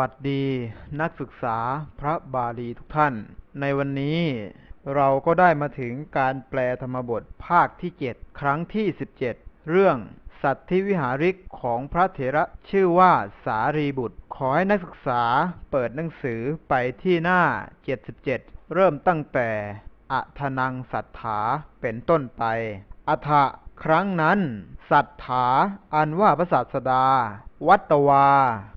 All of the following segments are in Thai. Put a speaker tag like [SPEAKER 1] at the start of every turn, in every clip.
[SPEAKER 1] สวัสดีนักศึกษาพระบาลีทุกท่าน ในวันนี้เราก็ได้มาถึงการแปลธรรมบทภาคที่ 7 ครั้งที่ 17 เรื่องสัตธิวิหาริกของพระเถระชื่อว่าสารีบุตร ขอให้นักศึกษาเปิดหนังสือไปที่หน้า 77 เริ่มตั้งแต่อัทนังสัทธาเป็นต้นไป อัฐะครั้งนั้นสัทธาอันว่าพระศาสดา วัตวา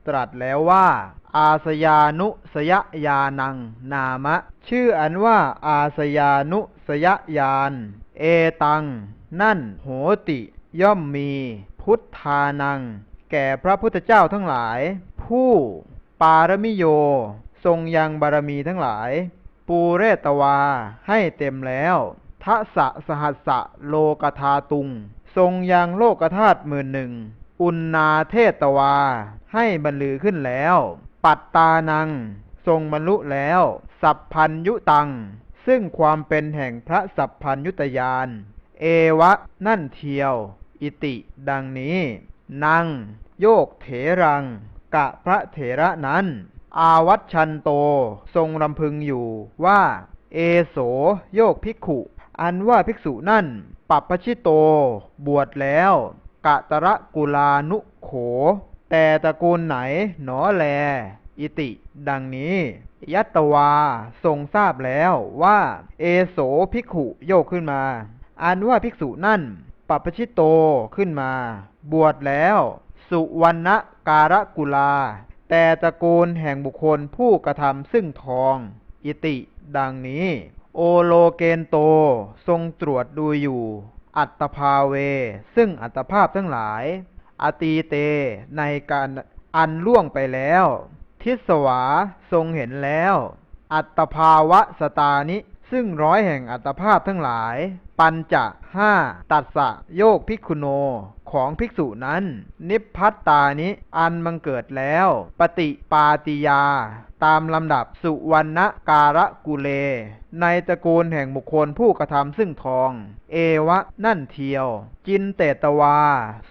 [SPEAKER 1] ตรัสแล้วว่า อาสยานุสยยานัง นามะ ชื่ออันว่าอาสยานุสยยานเอตัง นั่นโหติ ย่อมมี พุทธานัง แก่พระพุทธเจ้าทั้งหลาย ผู้ปารมิโย ทรงยังบารมีทั้งหลาย ปูเรตวาให้เต็มแล้วทะสะสหัสสะโลกธาตุง ทรงยังโลกธาตุหมื่นหนึ่ง อุณาเทตวา ให้บรรลือขึ้นแล้ว ปัตตานัง ทรงบรรลุแล้ว สัพพัญยุตัง ซึ่งความเป็นแห่งพระสัพพัญยุตยาน เอวะนั่นเทียว อิติดังนี้ นัง โยกเถรัง กะพระเถระนั้น อาวัชชันโตทรงรำพึงอยู่ว่า เอโสโยกภิกขุ อันว่าภิกษุนั่น ปัปปชิโต บวชแล้วกะตระกุลานุโข แต่ตระกูลไหนหนอแล อิติ ดังนี้ ยัตตวาทรงทราบแล้วว่า เอโสภิกขุโยกขึ้นมาอันว่าภิกษุนั่นปัปปชิโตขึ้นมา บวชแล้ว สุวรรณการกุลา แต่ตระกูลแห่งบุคคลผู้กระทำซึ่งทอง อิติ ดังนี้ โอโลเกนโตทรงตรวจดูอยู่ อัตภาเว ซึ่งอัตภาพทั้งหลาย อตีเต ในการอันล่วงไปแล้ว ทิศวาทรงเห็นแล้ว อัตภาวะสตานิ ซึ่งร้อยแห่งอัตภาพทั้งหลาย ปัญจะห้าตัสสะโยกภิกขุโนของภิกษุนั้น นิพพัตตานิ อันบังเกิดแล้ว ปฏิปาติยา ตามลำดับสุวรรณการะกุเล ในตระกูลแห่งบุคคลผู้กระทำซึ่งทอง เอวะนั่นเทียว จินเตตวา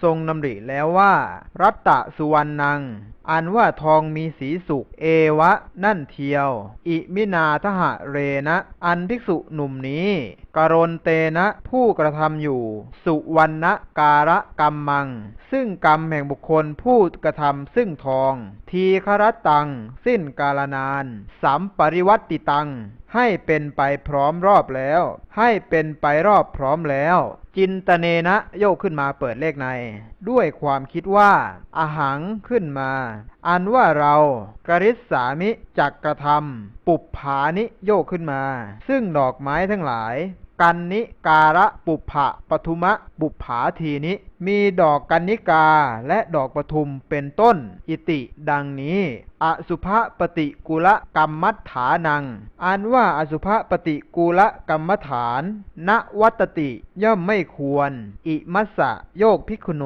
[SPEAKER 1] ทรงนำริแล้วว่า รัตตะสุวรรณัง อันว่าทองมีสีสุกเอวะ นั่นเทียว อิมินาทหะเรนะ อันภิกษุหนุ่มนี้กรณเตนะผู้กระทำอยู่ สุวรรณการะกรรมมัง ซึ่งกรรมแห่งบุคคลผู้กระทำซึ่งทอง ทีครตัง สิ้นกาลนานสัมปริวัติตัง ให้เป็นไปพร้อมรอบแล้ว ให้เป็นไปรอบพร้อมแล้ว จินตเนนะโยกขึ้นมาเปิดเลขใน ด้วยความคิดว่าอาหังขึ้นมา อันว่าเรากริษสามิจักกระทำปุปผานิโยกขึ้นมา ซึ่งดอกไม้ทั้งหลายกันนิการะปุพะปทุมะ บุปผาทีนิ มีดอกกันนิกาและดอกปทุมเป็นต้น อิติดังนี้ อสุภปฏิกุลกรรมัฏฐานัง อันว่าอสุภปฏิกุลกรรมฐานณวัตติย่อมไม่ควร อิมัสสะโยกภิกขุโน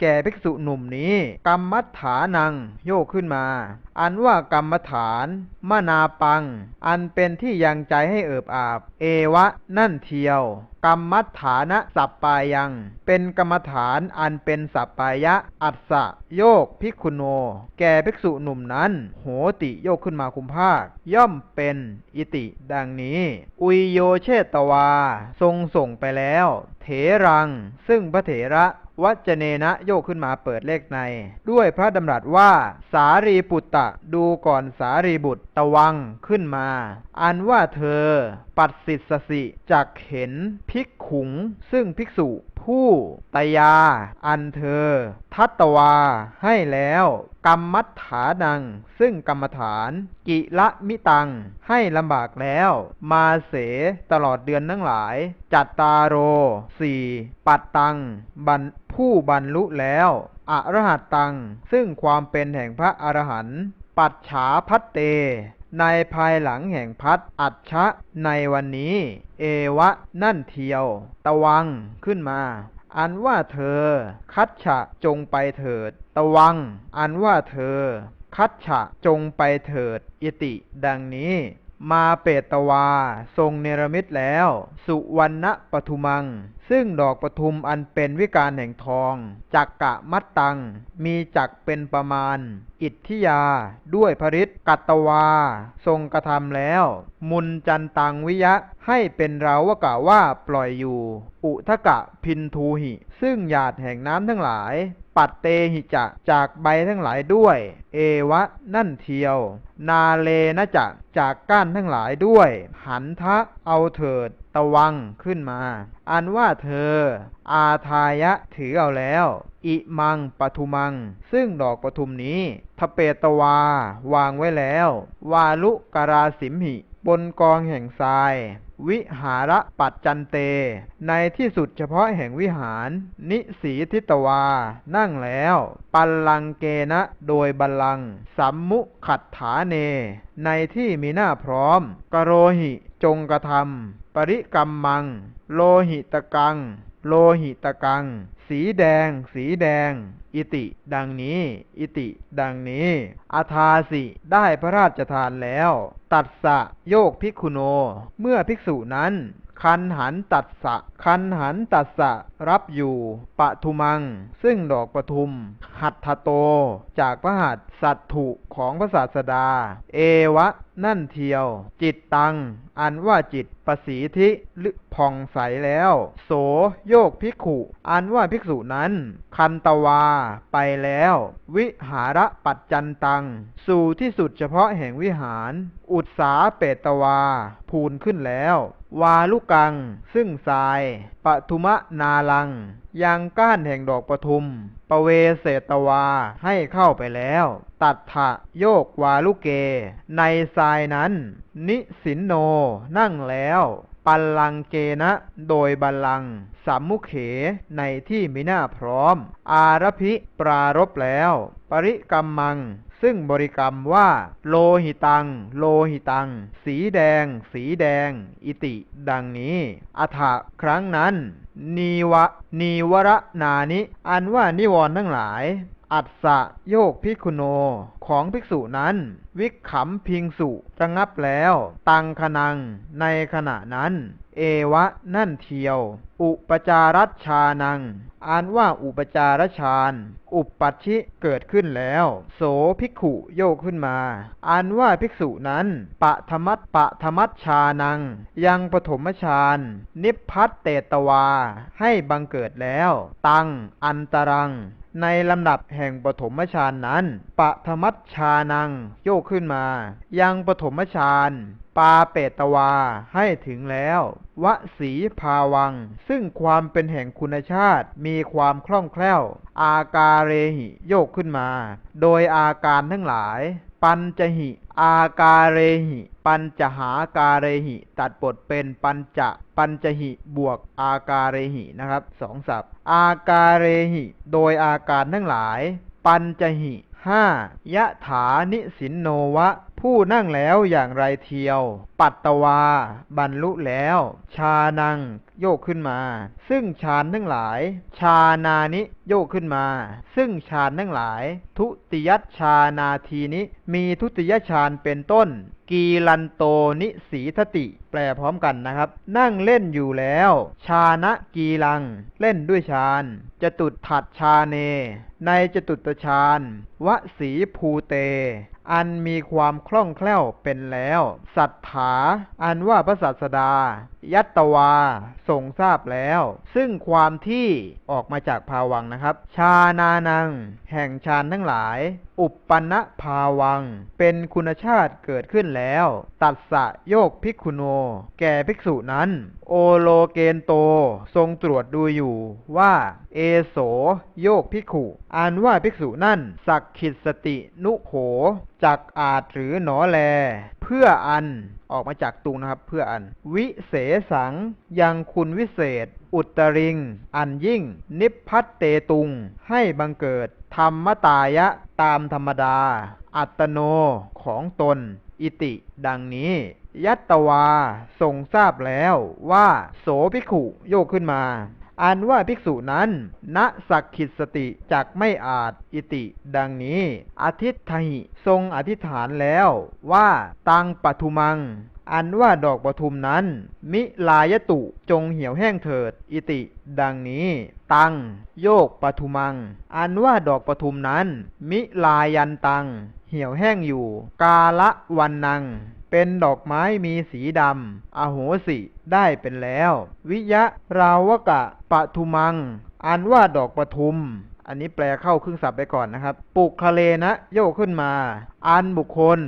[SPEAKER 1] แก่ภิกษุหนุ่มนี้ กรรมัฏฐานัง โยกขึ้นมา อันว่ากรรมฐานมนาปัง อันเป็นที่ยังใจให้เอิบอาบ เอวะ นั่นเทียว กรรมฐานะสัปปายัง เป็นกรรมฐานอันเป็นสัปปายะ อัสสะ โยกภิกขุโน แก่ภิกษุหนุ่มนั้น โหติโยกขึ้นมาคุมภาค ย่อมเป็นอิติ ดังนี้ อุยโยเชตวา ทรงส่งไปแล้ว เถรัง ซึ่งพระเถระวัจเนนะโยกขึ้นมาเปิดเลขใน ด้วยพระดำรัสว่า สารีปุตตะดูก่อนสารีบุตรตะวังขึ้นมา อันว่าเธอ ปัดสิทสสิจักเห็นภิกขุง ซึ่งภิกษุผู้ตยา อันเธอ ทัตตวาให้แล้ว กรรมัฏฐานัง ซึ่งกรรมฐาน กิละมิตัง ให้ลำบากแล้ว มาเสตลอดเดือนทั้งหลาย จัตตาโรสี่ปัตตังบันผู้บรรลุแล้วอรหัตตัง ซึ่งความเป็นแห่งพระอรหันต์ปัจฉาพัตเต ในภายหลังแห่งพัดอัจฉะในวันนี้ เอวะ นั่นเทียว ตะวังขึ้นมา อันว่าเธอ คัดฉะจงไปเถิด ตวัง อันว่าเธอ คัดฉะจงไปเถิด อิติ ดังนี้ มาเปตวา ทรงเนรมิตแล้ว สุวรรณปทุมัง ซึ่งดอกปทุมอันเป็นวิการแห่งทองจักกะมัตตัง มีจักเป็นประมาณ อิทธิยา ด้วยพริษกัตตวา ทรงกระทำแล้ว มุนจันตังวิยะ ให้เป็นเราวกะว่าปล่อยอยู่ อุทกะพินทูหิ ซึ่งหยาดแห่งน้ำทั้งหลาย ปัดเตหิจะจากใบทั้งหลายด้วย เอวะนั่นเทียว นาเลนะจะจากก้านทั้งหลายด้วย หันทะเอาเถิดตะวังขึ้นมา อันว่าเธอ อาทายะถือเอาแล้ว อิมังปทุมัง ซึ่งดอกปทุมนี้ทเปตวา วางไว้แล้ว วาลุกราสิมหิ บนกองแห่งทราย วิหาระปัจจันเต ในที่สุดเฉพาะแห่งวิหาร นิสีทิตวา นั่งแล้ว ปัลลังเกนะโดยบัลลัง สัมมุขัดฐาเน ในที่มีหน้าพร้อม กโรหิจงกระทำปริกรรมมัง โลหิตกัง โลหิตกัง สีแดง สีแดง อิติ ดังนี้ อิติ ดังนี้ อาทาสิได้พระราชทานแล้ว ตัดสะโยกภิกขุโน เมื่อภิกษุนั้น คันหันตัดสะ คันหันตัดสะ รับอยู่ปะทุมัง ซึ่งดอกปทุม หัตถโต จากพระหัตสัตถุของพระศาสดา เอวะ นั่นเทียว จิตตัง อันว่าจิตประสีธิลึผ่องใสแล้ว โสโยกภิกขุ อันว่าภิกษุนั้น คันตวาไปแล้ว วิหาระปัจจันตัง สู่ที่สุดเฉพาะแห่งวิหาร อุตสาเปตวา พูนขึ้นแล้ว วาลุกัง ซึ่งทรายปทุมะนาลัง ยังก้านแห่งดอกปทุม ปเวเสตวาให้เข้าไปแล้ว ตัดถะโยกวาลุเก ในทรายนั้น นิสินโนนั่งแล้วปัลลังเกนะ โดยบัลลังสัมมุเขในที่มีหน้าพร้อม อารพิปรารบแล้ว ปริกรรมมัง ซึ่งบริกรรมว่า โลหิตัง โลหิตัง สีแดง สีแดง อิติ ดังนี้ อัฐะครั้งนั้น นีวะ นีวระนานิ อันว่านิวรณ์ทั้งหลาย อัสสะโยกพิกขุโน ของภิกษุนั้น วิขำพิงสุระงับแล้ว ตังคนัง ในขณะนั้น เอวะนั่นเทียว อุปจารัชานัง อ่านว่าอุปจารฌาน อุปปัชชิเกิดขึ้นแล้ว โสภิกขุโยกขึ้นมา อ่านว่าภิกษุนั้น ปะธรรมัตปะธรรมัชชานัง ยังปฐมฌาน นิพพัตเตตวา ให้บังเกิดแล้ว ตัง อันตรังในลำดับแห่งปฐมฌานนั้นปะธมัชชานัง โยกขึ้นมา ยังปฐมฌาน ปาเปตวาให้ถึงแล้ววสีภาวัง ซึ่งความเป็นแห่งคุณชาติมีความคล่องแคล่ว อากาเรหิโยกขึ้นมา โดยอาการทั้งหลาย ปัญจหิ อากาเรหิ ปัญจหาการเรหิ ตัดบทเป็นปัญจะ ปัญจหิบวกอากาเรหินะครับสองศัพท์ อากาเรหิ โดยอาการทั้งหลาย ปัญจหิ ห้ายะถานิสินโนวะ ผู้นั่งแล้วอย่างไรเทียว ปัตตวา บรรลุแล้ว ชานัง โยกขึ้นมา ซึ่งฌานทั้งหลาย ชานานิโยกขึ้นมา ซึ่งฌานทั้งหลาย ทุติยชานาทีนิมีทุติยฌานเป็นต้น กีลันโตนิสีทติ แปลพร้อมกันนะครับ นั่งเล่นอยู่แล้ว ชานะกีลัง เล่นด้วยฌานจตุดถัดชาเน ในจตุตฌานวสีภูเต อันมีความคล่องแคล่วเป็นแล้ว สัทธาอันว่าพระศาสดา ยัตตวาทรงทราบแล้ว ซึ่งความที่ออกมาจากภาวังนะครับ ชานานัง แห่งฌานทั้งหลาย อุปปันภาวัง เป็นคุณชาติเกิดขึ้นแล้ว ตัดสะโยกภิกขุโน แก่ภิกษุนั้น โอโลเกนโต ทรงตรวจดูอยู่ว่า เอโสโยกภิกขุอ่านว่าภิกษุนั่น สักขิตสตินุโขจักอาจหรือหนอแล เพื่ออันออกมาจากตุงนะครับ เพื่ออัน วิเสสังยังคุณวิเศษ อุตริง อันยิ่ง นิพพัตเตตุง ให้บังเกิด ธรรมตายะตามธรรมดา อัตโนของตน อิติ ดังนี้ ยัตตวาทรงทราบแล้วว่า โสภิกขุโยกขึ้นมาอันว่าภิกษุนั้น ณสักขิตสติจักไม่อาจอิติ ดังนี้ อาทิตถหิทรงอธิษฐานแล้วว่า ตังปทุมัง อันว่าดอกปทุมนั้น มิลายตุจงเหี่ยวแห้งเถิด อิติ ดังนี้ ตัง โยกปทุมัง อันว่าดอกปทุมนั้น มิลายันตัง เหี่ยวแห้งอยู่ กาละวันนัง เป็นดอกไม้มีสีดำ อโหสิ ได้เป็นแล้ว วิยะราวกะปทุมัง อันว่าดอกปทุม อันนี้แปลเข้าครึ่งศัพท์ไปก่อนนะครับ ปุคเลนะ โยกขึ้นมา อันบุคคล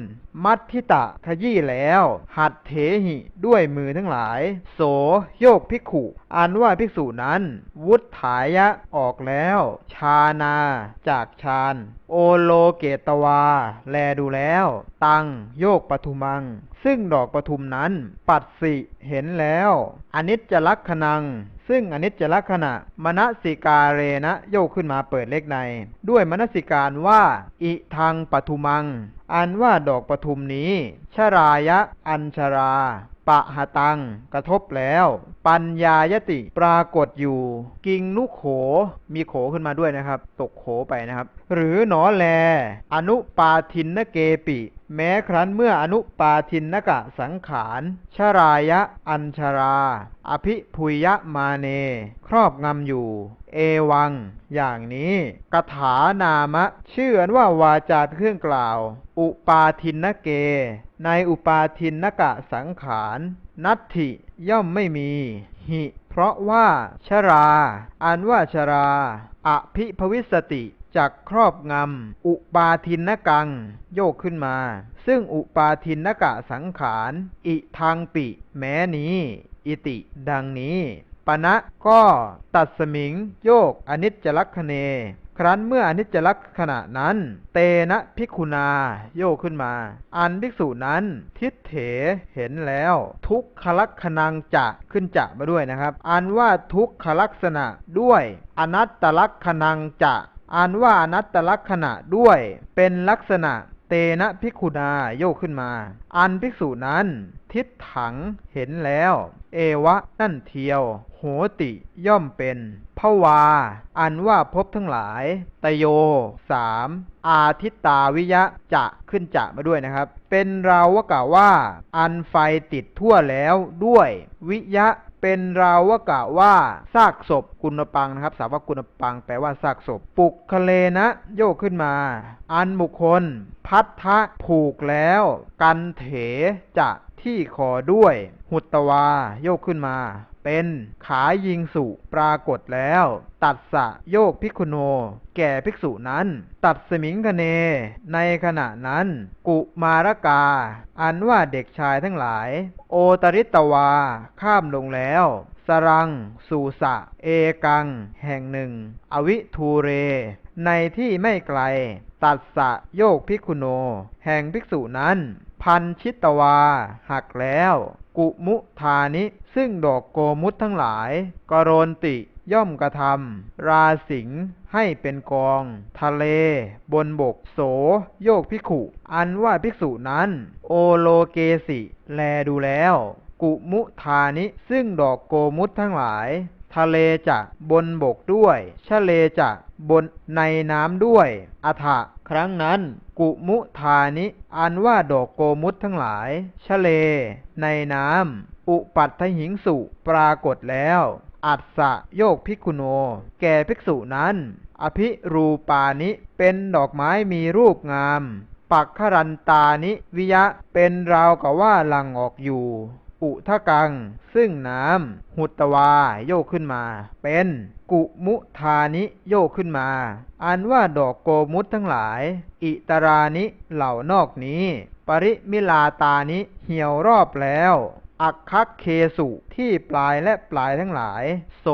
[SPEAKER 1] มัทธิตะขยี้แล้ว หัดเถหิ ด้วยมือทั้งหลาย โสโยกภิกขุอันว่าภิกษุนั้น วุฒถายะออกแล้ว ชานา จากชานโอโลเกตวา แลดูแล้ว ตังโยกปทุมัง ซึ่งดอกปทุมนั้น ปัดสิเห็นแล้วอนิจจลักขณัง ซึ่งอนิจจลักษณะมณสิกาเรนะโยกขึ้นมาเปิดเลขใน ด้วยมณสิการว่า อิทังปทุมัง อันว่าดอกปทุมนี้ ชรายะ อัญชรา ปะหะตัง กระทบแล้ว ปัญญายติปรากฏอยู่ กิงนุโข มีโขขึ้นมาด้วยนะครับ ตกโขไปนะครับ หรือหนอแล อนุปาทินนเกปิ แม้ครั้นเมื่ออนุปาทินนกะสังขารชรายะ อัญชรา อภิพุยะมาเน ครอบงำอยู่ เอวัง อย่างนี้กถานามะ ชื่ออันว่าวาจาเป็นเครื่องกล่าว อุปาทินนเก ในอุปาทินนกะสังขารนัตถิ ย่อมไม่มี หิ เพราะว่า ชรา อันว่าชราอภิภวิสติจากครอบงำ อุปาทินนกัง โยกขึ้นมา ซึ่งอุปาทินนกะสังขาร อิทางปิ แม้นี้ อิติ ดังนี้ปณะก็ตัดสมิง โยกอนิจจลักขเน ครั้นเมื่ออนิจจลักษณะนั้น เตนะพิกขุนาโยกขึ้นมา อันภิกษุนั้น ทิฏเถเห็นแล้ว ทุกขลักขณังจะขึ้นจะมาด้วยนะครับ อันว่าทุกขลักษณะด้วย อนัตตลักขณังจะอันว่าอนัตตลักษณะด้วย เป็นลักษณะ นะพิกขุนาโยกขึ้นมา อันภิกษุนั้น ทิฏถังเห็นแล้ว เอวะนั่นเทียว โหติย่อมเป็นภวา อันว่าพบทั้งหลาย ตโยสามอาทิตตาวิยะจะขึ้นจะมาด้วยนะครับ เป็นเราวกะว่า อันไฟติดทั่วแล้วด้วย วิยะ เป็นราวกะว่าซากศพกุณปังนะครับ สาวกกุณปังแปลว่าซากศพ ปุกคะเลนะ โยกขึ้นมา อันบุคคล พัทธะผูกแล้ว กันเถจะที่คอด้วย หุตตวา โยกขึ้นมา เป็นขายิงสุปรากฏแล้ว ตัดสะโยกพิกขุโน แก่ภิกษุนั้น ตัดสมิงคเน ในขณะนั้น กุมารกา อันว่าเด็กชายทั้งหลาย โอตริตวา ข้ามลงแล้วสรัง สูสะ เอกัง แห่งหนึ่ง อวิทูเร ในที่ไม่ไกล ตัดสะโยกพิกขุโน แห่งภิกษุนั้น พันชิตวา หักแล้ว กุมุทานิ ซึ่งดอกโกมุตทั้งหลาย กโรนติย่อมกระทำราสิงให้เป็นกอง ทะเล บนบกโส โยกพิกขุ อันว่าภิกษุนั้น โอโลเกสิ แลดูแล้ว กุมุทานิ ซึ่งดอกโกมุตทั้งหลาย ทะเลจะบนบกด้วย ชะเลจะบนในน้ำด้วยอัฐะ ครั้งนั้นกุมุทานิอันว่าดอกโกมุตทั้งหลายชะเล ในน้ำอุปัตถหิงสุปรากฏแล้ว อัสสะโยกพิกขุโน แก่ภิกษุนั้น อภิรูปานิเป็นดอกไม้มีรูปงาม ปักขรันตานิวิยะเป็นราวกับว่าหลังออกอยู่ อุทะกัง ซึ่งน้ำหุตวาโยกขึ้นมา เป็นกุมุทานิโยกขึ้นมา อันว่าดอกโกมุตทั้งหลาย อิตรานิเหล่านอกนี้ ปริมิลาตานิเหี่ยวรอบแล้วอักคักเคสุที่ปลายและปลายทั้งหลาย โส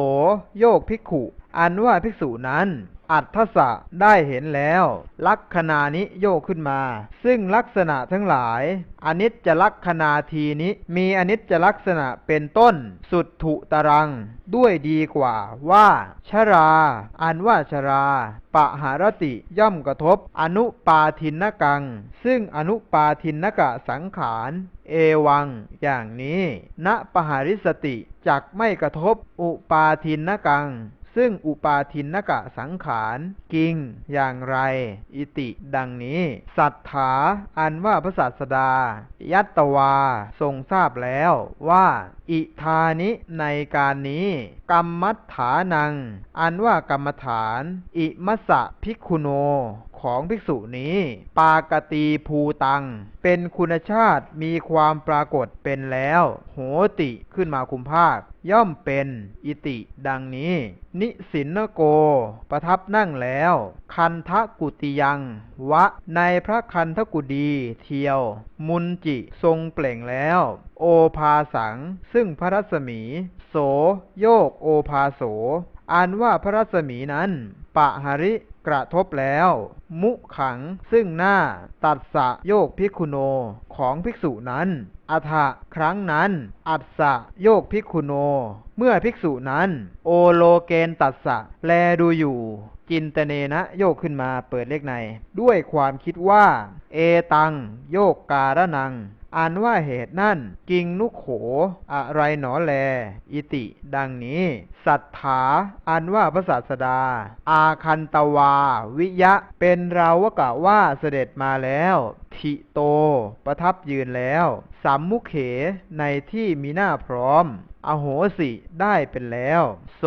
[SPEAKER 1] โยกภิกขุ อันว่าภิกษุนั้น อัตถสะได้เห็นแล้ว ลักขณานิโยกขึ้นมา ซึ่งลักษณะทั้งหลาย อนิจจลักขณาทีนี้ มีอนิจจลักษณะเป็นต้น สุดถุตรัง ด้วยดีกว่าว่า ชรา อันว่าชราปะหารติย่อมกระทบ อนุปาทินนกัง ซึ่งอนุปาทินนกะสังขารเอวัง อย่างนี้ ณปหาริสติจักไม่กระทบ อุปาทินนกัง ซึ่งอุปาทินนกะสังขารกิงอย่างไร อิติดังนี้ สัทธาอันว่าพระศาสดา ยัตตวาทรงทราบแล้วว่า อิทานิในการนี้ กรรมัฏฐานัง อันว่ากรรมฐาน อิมัสสะพิกุโน ของภิกษุนี้ ปากตีภูตัง เป็นคุณชาติมีความปรากฏเป็นแล้ว โหติขึ้นมาคุมภาค ย่อมเป็นอิติ ดังนี้ นิสินโก ประทับนั่งแล้ว คันทกุติยัง วะ ในพระคันทกุดีเทียว มุนจิทรงเปล่งแล้ว โอภาสัง ซึ่งพระรัศมี โส โยกโอภาโสอันว่าพระรัศมีนั้นปะหริ กระทบแล้ว มุขังซึ่งหน้า ตัดสะโยกพิกุโนของภิกษุนั้นอัฐะครั้งนั้น อัสสะโยกพิกุโน เมื่อภิกษุนั้น โอโลเกนตัสสะแลดูอยู่ จินตเนนะโยกขึ้นมาเปิดเลขใน ด้วยความคิดว่า เอตัง โยกการะนัง อันว่าเหตุนั่นกิงนุโข อะไรหนอแล อิติ ดังนี้ สัทธาอันว่าพระศาสดา อาคันตวา วิยะ เป็นเราวกะว่าเสด็จมาแล้วทิโต ประทับยืนแล้วสัมมุเขในที่มีหน้าพร้อม อโหสิได้เป็นแล้ว โส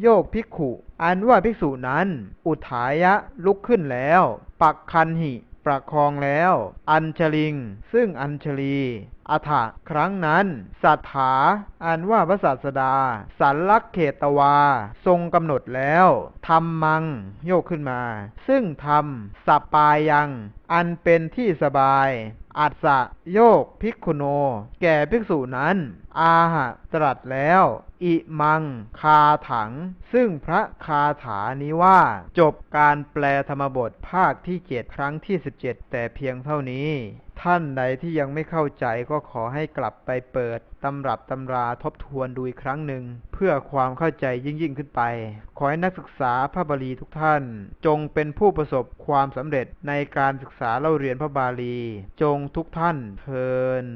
[SPEAKER 1] โยกภิกขุ อันว่าภิกษุนั้น อุทายะลุกขึ้นแล้ว ปักคันหิ ประคองแล้ว อัญชลิง ซึ่งอัญชลี อัฐะครั้งนั้นสัทธาอันว่าพระศาสดา สันลักเขตวา ทรงกำหนดแล้วทำมังโยกขึ้นมา ซึ่งทำสัปปายัง อันเป็นที่สบาย อัสสะโยกภิกขุโน แก่ภิกษุนั้น อาหะตรัสแล้ว อิมังคาถัง ซึ่งพระคาถานี้ว่า จบการแปลธรรมบทภาคที่7ครั้งที่17แต่เพียงเท่านี้ ท่านใดที่ยังไม่เข้าใจก็ขอให้กลับไปเปิดตำรับตำราทบทวนดูอีกครั้งหนึ่ง เพื่อความเข้าใจยิ่งยิ่งขึ้นไป ขอให้นักศึกษาพระบาลีทุกท่าน จงเป็นผู้ประสบความสำเร็จในการศึกษาเล่าเรียนพระบาลี จงทุกท่านเทิน